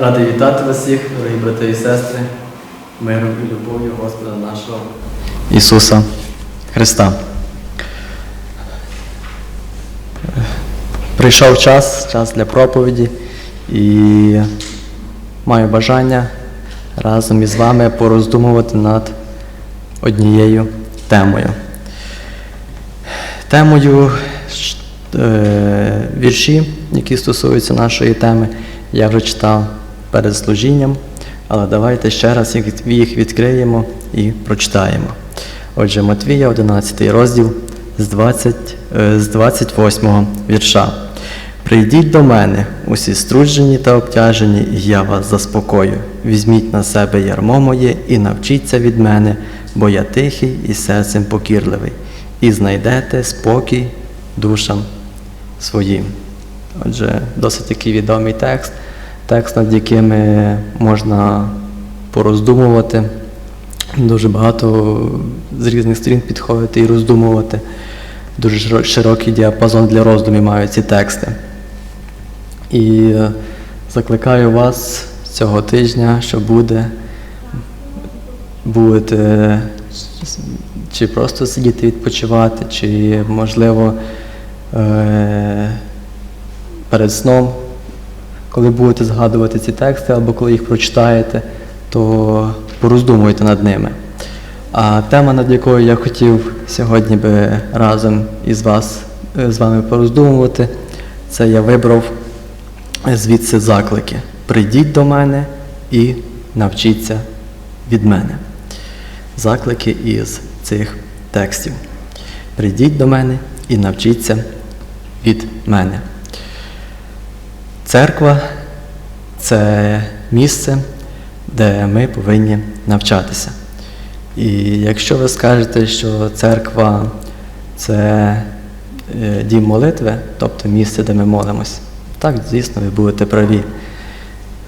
Радий вітати вас всіх, дорогі брати і сестри, миром і любов'ю Господа нашого Ісуса Христа. Прийшов час, час для проповіді, і маю бажання разом із вами пороздумувати над однією темою. Темою е, вірші, які стосуються нашої теми, я вже читав перед служінням, але давайте ще раз їх відкриємо і прочитаємо. Отже, Матвія, 11 розділ з, 20, е, з 28 вірша. Прийдіть до мене, усі струджені та обтяжені, і я вас заспокою. Візьміть на себе ярмо моє і навчіться від мене, бо я тихий і серцем покірливий, і знайдете спокій душам своїм. Отже, досить такий відомий текст, текст, над яким е, можна пороздумувати, дуже багато з різних сторін підходити і роздумувати. Дуже широкий діапазон для роздумів мають ці тексти. І е, закликаю вас цього тижня, що буде, будете чи просто сидіти відпочивати, чи можливо е, перед сном, коли будете згадувати ці тексти, або коли їх прочитаєте, то пороздумуйте над ними. А тема, над якою я хотів сьогодні би разом із вас, е, з вами пороздумувати, це я вибрав звідси заклики. Прийдіть до мене і навчіться від мене. Заклики із цих текстів. Прийдіть до мене і навчіться від мене. Церква це місце, де ми повинні навчатися. І якщо ви скажете, що церква це е, дім молитви, тобто місце, де ми молимось, так, звісно, ви будете праві.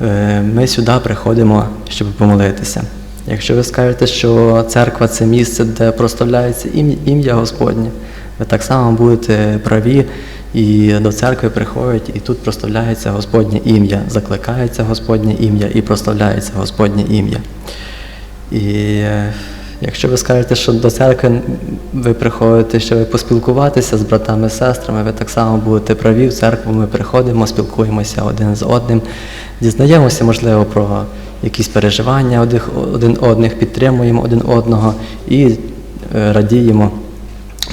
Е, Ми сюди приходимо, щоб помолитися. Якщо ви скажете, що церква це місце, де прославляється ім'я Господнє, ви так само будете праві, і до церкви приходять, і тут прославляється Господнє ім'я, закликається Господнє ім'я і прославляється Господнє ім'я. І е, якщо ви скажете, що до церкви ви приходите, щоб поспілкуватися з братами, сестрами, ви так само будете праві. В церкву ми приходимо, спілкуємося один з одним, дізнаємося, можливо, про якісь переживання один одних, підтримуємо один одного і е, радіємо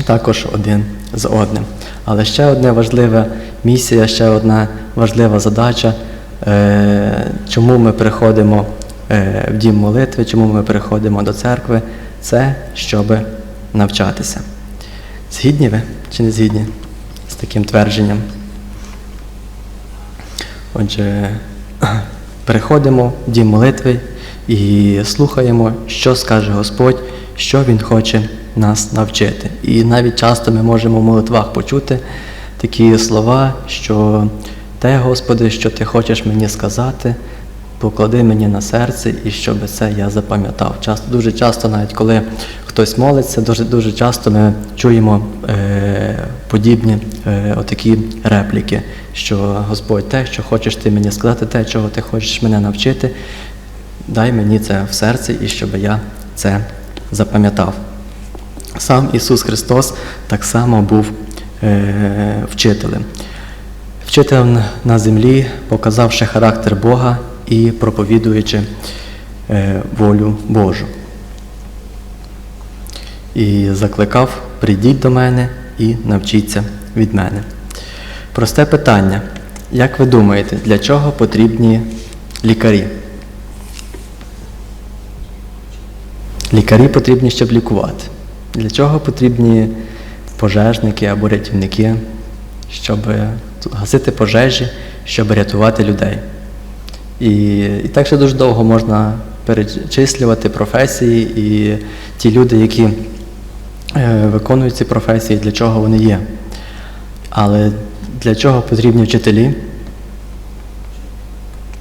також один з одним. Але ще одна важлива місія, ще одна важлива задача, е, чому ми приходимо е, в дім молитви, чому ми приходимо до церкви, це щоб навчатися. Згідні ви чи не згідні з таким твердженням? Отже, приходимо в дім молитви і слухаємо, що скаже Господь, що Він хоче нас навчити. І навіть часто ми можемо в молитвах почути такі слова, що те, Господи, що Ти хочеш мені сказати, поклади мені на серце і щоб це я запам'ятав. Часто, дуже часто, навіть коли хтось молиться, дуже, дуже часто ми чуємо е, подібні е, отакі репліки, що Господь, те, що хочеш ти мені сказати, те, чого ти хочеш мене навчити, дай мені це в серці і щоб я це запам'ятав. Сам Ісус Христос так само був е, вчителем. Вчителем на землі, показавши характер Бога і проповідуючи е, волю Божу. І закликав: прийдіть до мене і навчіться від мене. Просте питання. Як ви думаєте, для чого потрібні лікарі? Лікарі потрібні, щоб лікувати. Для чого потрібні пожежники або рятівники, щоб гасити пожежі, щоб рятувати людей. І, і так ще дуже довго можна перечислювати професії і ті люди, які е, виконують ці професії, для чого вони є. Але для чого потрібні вчителі?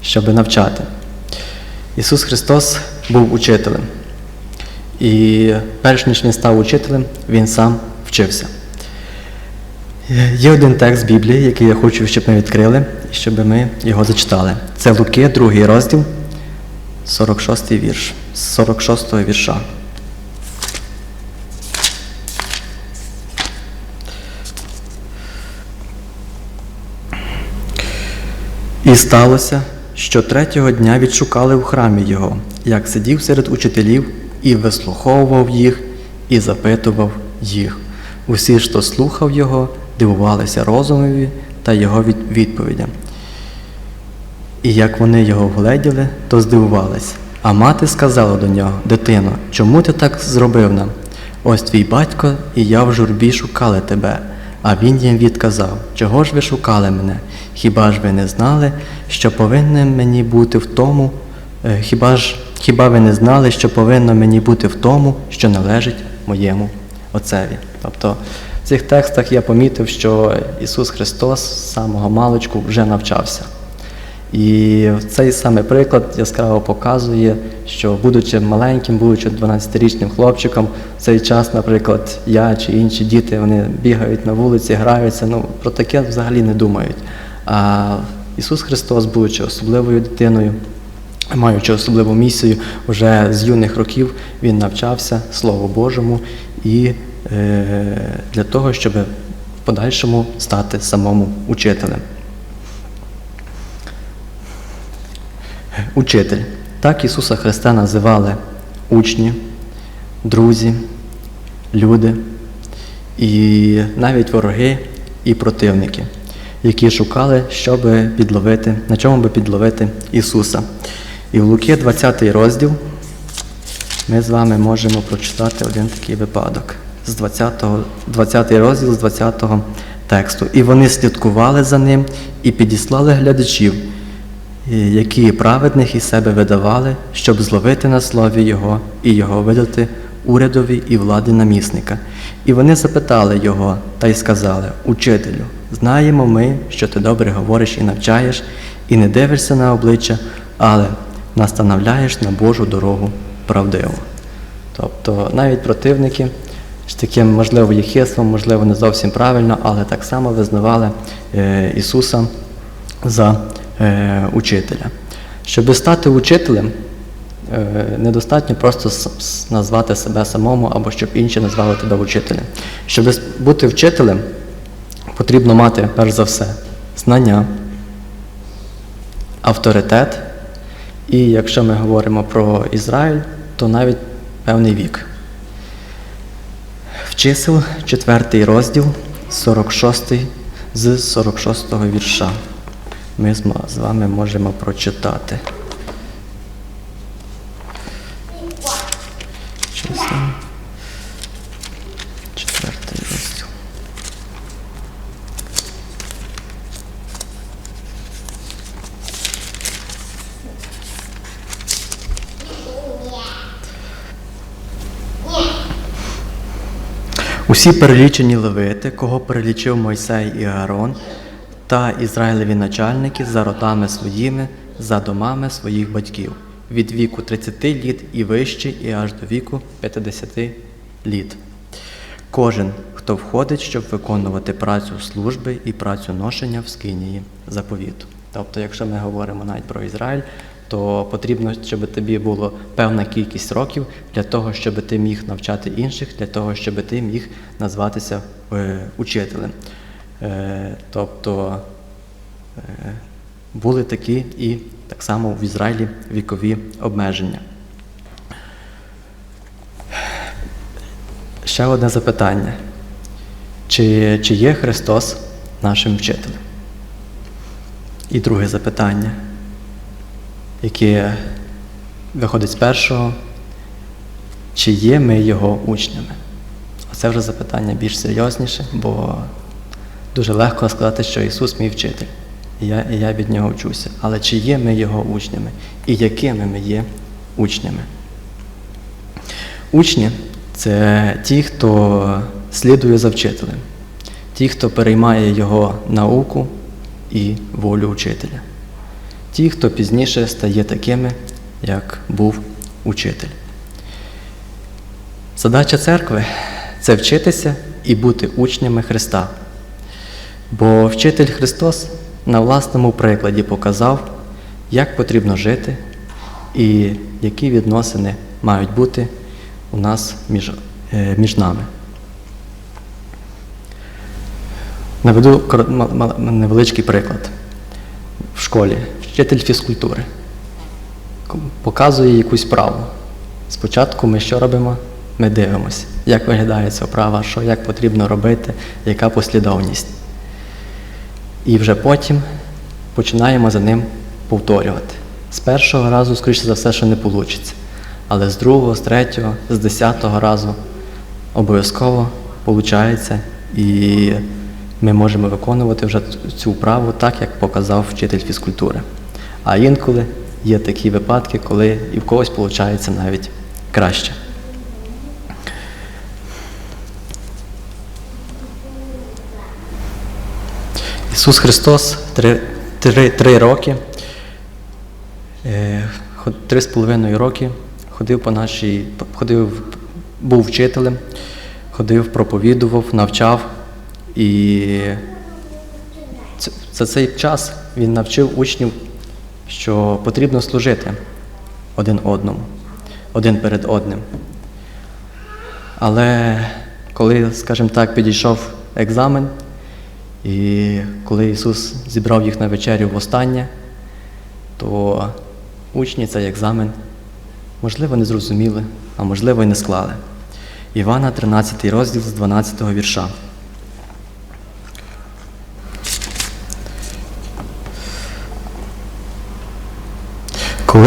Щоб навчати. Ісус Христос був учителем. І перш ніж він став учителем, він сам вчився. Є один текст Біблії, який я хочу, щоб ми відкрили, і щоб ми його зачитали. Це Луки, другий розділ, 46 вірш, з 46 вірша. І сталося, що третього дня відшукали в храмі його, як сидів серед учителів і вислуховував їх, і запитував їх. Усі, хто слухав його, дивувалися розумові та його відповідям. І як вони його вгледіли, то здивувались. А мати сказала до нього: Дитино, чому ти так зробив нам? Ось твій батько і я в журбі шукали тебе. А він їм відказав: Чого ж ви шукали мене? Хіба ж ви не знали, що повинен мені бути в тому? е, Хіба ж хіба ви не знали, що повинно мені бути в тому, що належить моєму Отцеві? Тобто в цих текстах я помітив, що Ісус Христос з самого маличку вже навчався. І цей саме приклад яскраво показує, що будучи маленьким, будучи 12-річним хлопчиком, в цей час, наприклад, я чи інші діти вони бігають на вулиці, граються, ну про таке взагалі не думають. А Ісус Христос, будучи особливою дитиною, маючи особливу місію, вже з юних років він навчався Слову Божому і е, для того, щоб в подальшому стати самому учителем. Учитель. Так Ісуса Христа називали учні, друзі, люди і навіть вороги і противники, які шукали, щоб підловити, на чому би підловити Ісуса. І в Луки 20 розділ ми з вами можемо прочитати один такий випадок з 20, 20 розділ з 20 тексту. І вони слідкували за ним і підіслали глядачів, які праведних із себе видавали, щоб зловити на слові Його і його видати урядові і влади намісника. І вони запитали його та й сказали: Учителю, знаємо ми, що ти добре говориш і навчаєш, і не дивишся на обличчя, але настановляєш на Божу дорогу правдиву. Тобто навіть противники з таким, можливо, єхидством, можливо, не зовсім правильно, але так само визнавали е, Ісуса за е, учителя. Щоб стати учителем, е, недостатньо просто назвати себе самому або щоб інші назвали тебе учителем. Щоб бути вчителем, потрібно мати перш за все знання, авторитет, і якщо ми говоримо про Ізраїль, то навіть певний вік. В чисел 4 розділ 46 з 46 вірша. Ми з вами можемо прочитати. Чисел. Четвертий розділ. Усі перелічені левити, кого перелічив Мойсей і Аарон, та Ізраїлеві начальники за родами своїми, за домами своїх батьків, від віку 30 літ і вище, і аж до віку 50 літ. Кожен, хто входить, щоб виконувати працю служби і працю ношення в скинії заповіту. Тобто, якщо ми говоримо навіть про Ізраїль, то потрібно, щоб тобі було певна кількість років для того, щоб ти міг навчати інших, для того, щоб ти міг назватися е, учителем. Е, тобто е, були такі і так само в Ізраїлі вікові обмеження. Ще одне запитання. Чи, чи є Христос нашим вчителем? І друге запитання, яке виходить з першого, чи є ми його учнями? Оце вже запитання більш серйозніше, бо дуже легко сказати, що Ісус мій вчитель, і я, і я від нього вчуся. Але чи є ми його учнями? І якими ми є учнями? Учні це ті, хто слідує за вчителем, ті, хто переймає його науку і волю учителя, ті, хто пізніше стає такими, як був учитель. Задача церкви це вчитися і бути учнями Христа. Бо вчитель Христос на власному прикладі показав, як потрібно жити і які відносини мають бути у нас між, е, між нами. Наведу невеличкий приклад. В школі вчитель фізкультури показує якусь вправу. Спочатку ми що робимо? Ми дивимося, як виглядає ця вправа, що як потрібно робити, яка послідовність. І вже потім починаємо за ним повторювати. З першого разу, скоріше за все, що не вийде. Але з другого, з третього, з десятого разу обов'язково виходить, і ми можемо виконувати вже цю вправу так, як показав вчитель фізкультури. А інколи є такі випадки, коли і в когось виходить навіть краще. Ісус Христос три, три, три роки, е, три з половиною роки ходив по нашій, ходив, був вчителем, ходив, проповідував, навчав. І за цей час він навчив учнів, що потрібно служити один одному, один перед одним. Але коли, скажімо так, підійшов екзамен, і коли Ісус зібрав їх на вечерю востаннє, то учні цей екзамен, можливо, не зрозуміли, а можливо, і не склали. Івана, 13 розділ з 12 вірша.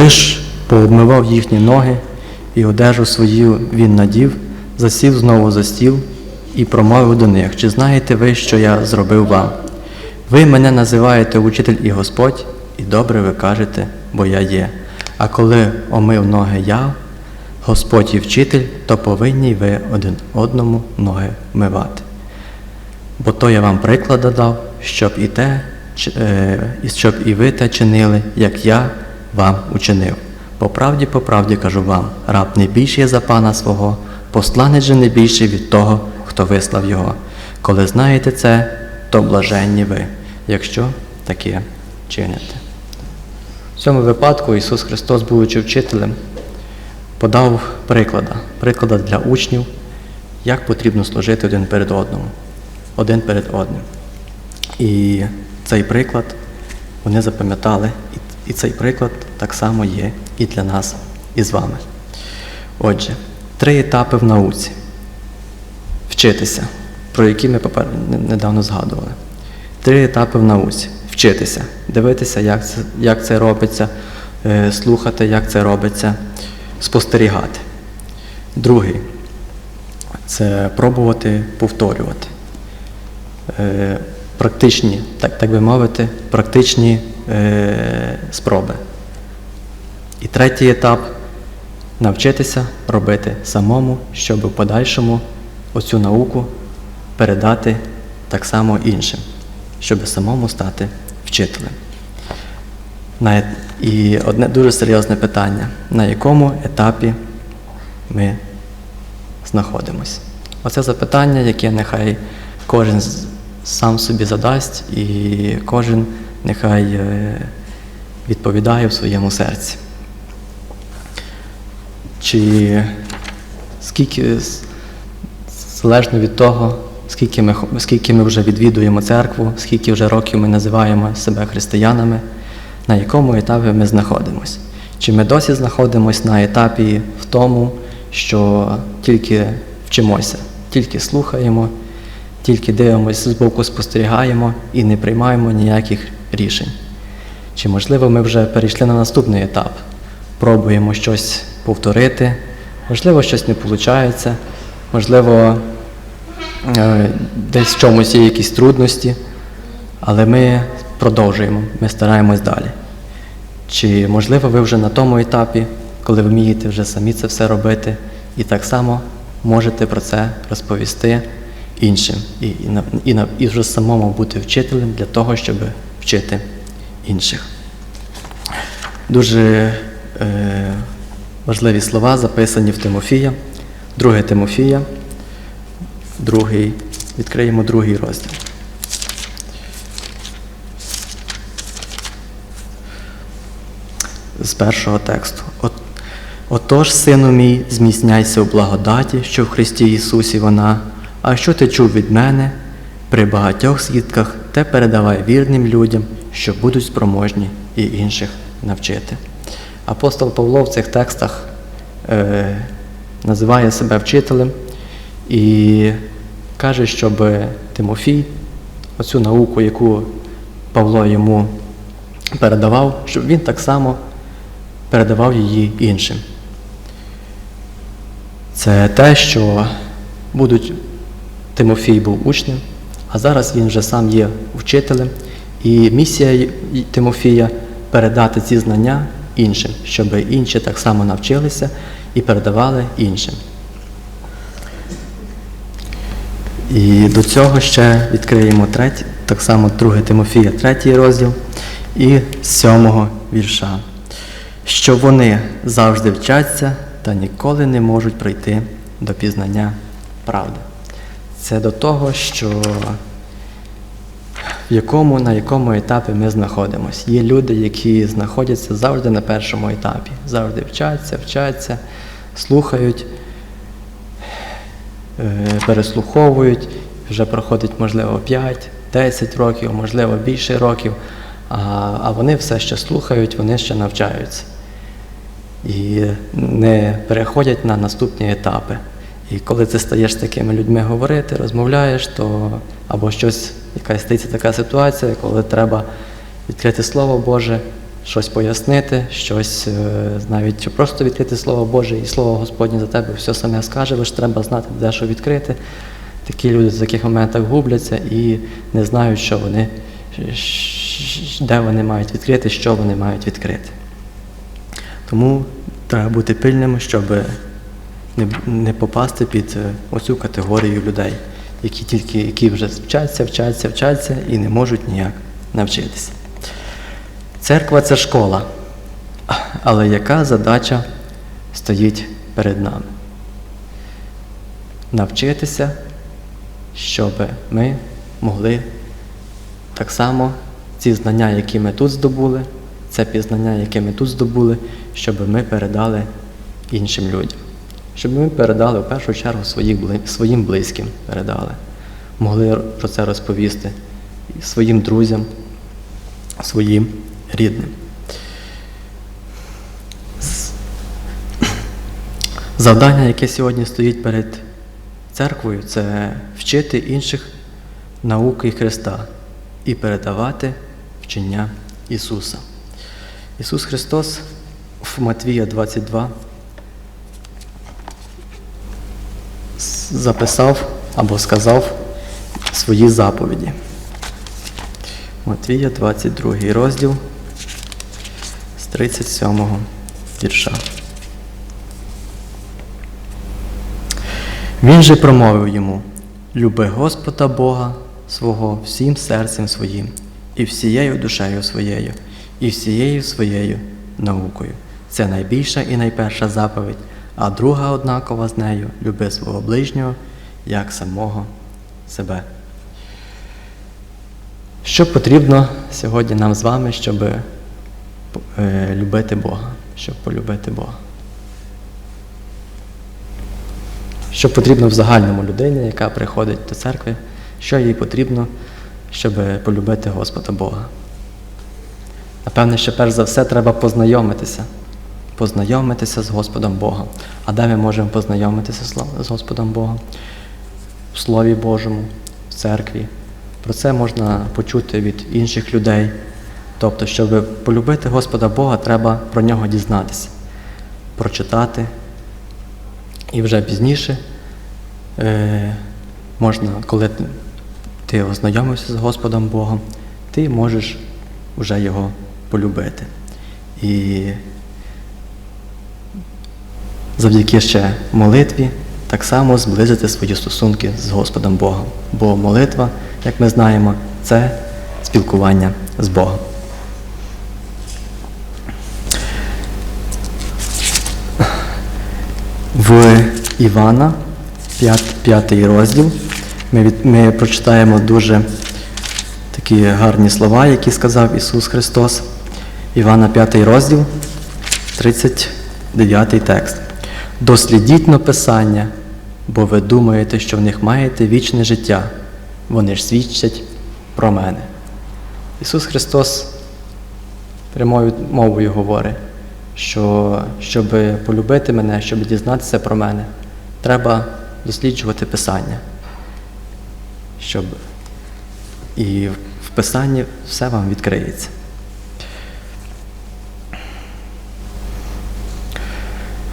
Коли пообмивав їхні ноги і одежу свою він надів, засів знову за стіл і промовив до них, чи знаєте ви, що я зробив вам? Ви мене називаєте учитель і Господь, і добре ви кажете, бо я є. А коли омив ноги я, Господь і вчитель, то повинні ви один одному ноги вмивати. Бо то я вам приклада дав, щоб і те, е, щоб і ви те чинили, як я вам учинив. По правді, по правді кажу вам, раб не більший за пана свого, посланець же не більший від того, хто вислав його. Коли знаєте це, то блаженні ви, якщо таке чините. В цьому випадку Ісус Христос, будучи вчителем, подав приклада, приклада для учнів, як потрібно служити один перед одним, один перед одним. І цей приклад вони запам'ятали, і, і цей приклад так само є і для нас, і з вами. Отже, три етапи в науці. Вчитися, про які ми недавно згадували. Три етапи в науці. Вчитися, дивитися, як це, як це робиться, е, слухати, як це робиться, спостерігати. Другий це пробувати повторювати. Е, практичні, так, так би мовити, практичні спроби. І третій етап навчитися робити самому, щоб в подальшому оцю науку передати так само іншим, щоб самому стати вчителем. Е- і одне дуже серйозне питання, на якому етапі ми знаходимось. Оце запитання, яке нехай кожен сам собі задасть, і кожен нехай е, відповідає в своєму серці. Чи скільки, залежно від того, скільки ми, скільки ми вже відвідуємо церкву, скільки вже років ми називаємо себе християнами, на якому етапі ми знаходимося. Чи ми досі знаходимося на етапі в тому, що тільки вчимося, тільки слухаємо, тільки дивимося збоку, спостерігаємо і не приймаємо ніяких рішень. Чи можливо ми вже перейшли на наступний етап? Пробуємо щось повторити, можливо, щось не виходить, можливо, е, десь в чомусь є якісь трудності, але ми продовжуємо, ми стараємось далі. Чи можливо ви вже на тому етапі, коли ви вмієте вже самі це все робити, і так само можете про це розповісти іншим, і, і, і, і вже самому бути вчителем для того, щоб вчити інших. Дуже е, важливі слова записані в Тимофія, 2 Тимофія, другий, відкриємо другий розділ. З першого тексту. От, Отож, сину мій, зміцняйся у благодаті, що в Христі Ісусі вона, а що ти чув від мене? При багатьох свідках те передавай вірним людям, що будуть спроможні і інших навчити. Апостол Павло в цих текстах е, називає себе вчителем і каже, щоб Тимофій, оцю науку, яку Павло йому передавав, щоб він так само передавав її іншим. Це те, що будуть Тимофій був учнем, а зараз він вже сам є вчителем, і місія Тимофія передати ці знання іншим, щоб інші так само навчилися і передавали іншим. І до цього ще відкриємо третій, так само 2 Тимофія, третій розділ і з сьомого вірша. Що вони завжди вчаться та ніколи не можуть прийти до пізнання правди. Це до того, що в якому, на якому етапі ми знаходимося. Є люди, які знаходяться завжди на першому етапі, завжди вчаться, вчаться, слухають, е, переслуховують, вже проходить, можливо, 5-10 років, можливо, більше років, а, а вони все ще слухають, вони ще навчаються. І не переходять на наступні етапи. І коли ти стаєш такими людьми говорити, розмовляєш, то або щось, якась стається така ситуація, коли треба відкрити Слово Боже, щось пояснити, щось е, навіть чи просто відкрити Слово Боже, і Слово Господнє за тебе все саме скаже, лише треба знати, де що відкрити. Такі люди в таких моментах губляться і не знають, що вони, де вони мають відкрити, що вони мають відкрити. Тому треба бути пильними, щоб не, не попасти під е, оцю категорію людей, які тільки які вже вчаться, вчаться, вчаться і не можуть ніяк навчитися. Церква це школа. Але яка задача стоїть перед нами? Навчитися, щоб ми могли так само ці знання, які ми тут здобули, це пізнання, яке ми тут здобули, щоб ми передали іншим людям. Щоб ми передали в першу чергу своїм близьким передали, могли про це розповісти своїм друзям, своїм рідним. Завдання, яке сьогодні стоїть перед церквою, це вчити інших науки Христа і передавати вчення Ісуса. Ісус Христос в Матвія 22 записав або сказав свої заповіді. Матвія 22 розділ з 37 вірша. Він же промовив йому: Люби Господа Бога свого всім серцем своїм, і всією душею своєю, і всією своєю наукою. Це найбільша і найперша заповідь, а друга однакова з нею люби свого ближнього, як самого себе. Що потрібно сьогодні нам з вами, щоб е, любити Бога, щоб полюбити Бога? Що потрібно в загальному людині, яка приходить до церкви, що їй потрібно, щоб полюбити Господа Бога? Напевне, що перш за все треба познайомитися. Познайомитися з Господом Богом. А де ми можемо познайомитися з Господом Богом? В Слові Божому, в церкві. Про це можна почути від інших людей. Тобто, щоб полюбити Господа Бога, треба про нього дізнатися, прочитати. І вже пізніше е, можна, коли ти- ознайомився з Господом Богом, ти можеш вже його полюбити. І завдяки ще молитві так само зблизити свої стосунки з Господом Богом. Бо молитва, як ми знаємо, це спілкування з Богом. В Івана, 5 розділ, ми, від, ми прочитаємо дуже такі гарні слова, які сказав Ісус Христос. Івана 5 розділ 39 текст. Дослідіть на Писання, бо ви думаєте, що в них маєте вічне життя. Вони ж свідчать про мене. Ісус Христос прямою мовою говорить, що щоб полюбити мене, щоб дізнатися про мене, треба досліджувати Писання. Щоб і в Писанні все вам відкриється.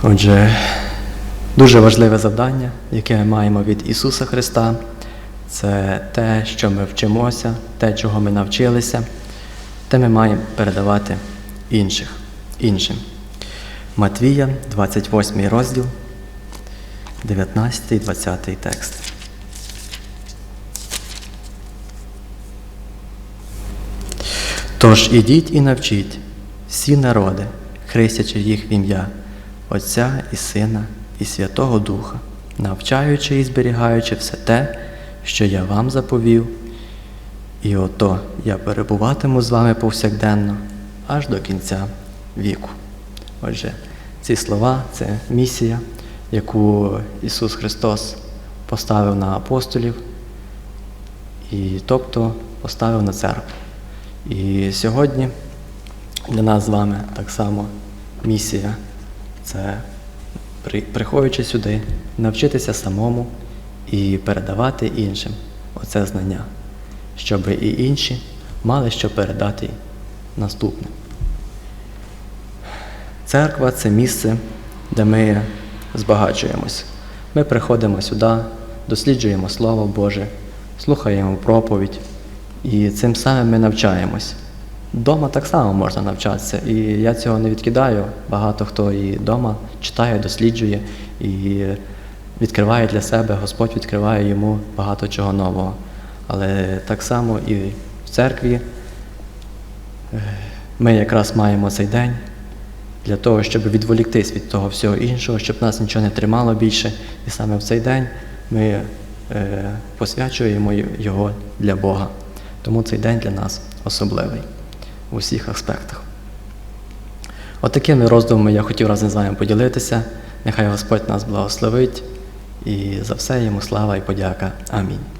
Отже, дуже важливе завдання, яке ми маємо від Ісуса Христа, це те, що ми вчимося, те, чого ми навчилися, те ми маємо передавати інших, іншим. Матвія, 28 розділ, 19 20 текст. Тож ідіть і навчіть всі народи, хрестячи їх в ім'я Отця і Сина і Святого Духа, навчаючи і зберігаючи все те, що я вам заповів, і ото я перебуватиму з вами повсякденно аж до кінця віку. Отже, ці слова це місія, яку Ісус Христос поставив на апостолів, і тобто поставив на церкву. І сьогодні для нас з вами так само місія це при- приходячи сюди, навчитися самому і передавати іншим оце знання, щоб і інші мали що передати наступним. Церква це місце, де ми збагачуємось. Ми приходимо сюди, досліджуємо Слово Боже, слухаємо проповідь, і цим самим ми навчаємось. Дома так само можна навчатися, і я цього не відкидаю. Багато хто і вдома читає, досліджує і відкриває для себе, Господь відкриває йому багато чого нового. Але так само і в церкві е, ми якраз маємо цей день для того, щоб відволіктись від того всього іншого, щоб нас нічого не тримало більше. І саме в цей день ми е, посвячуємо його для Бога. Тому цей день для нас особливий у всіх аспектах. Отакими роздумами я хотів разом з вами поділитися. Нехай Господь нас благословить і за все йому слава і подяка. Амінь.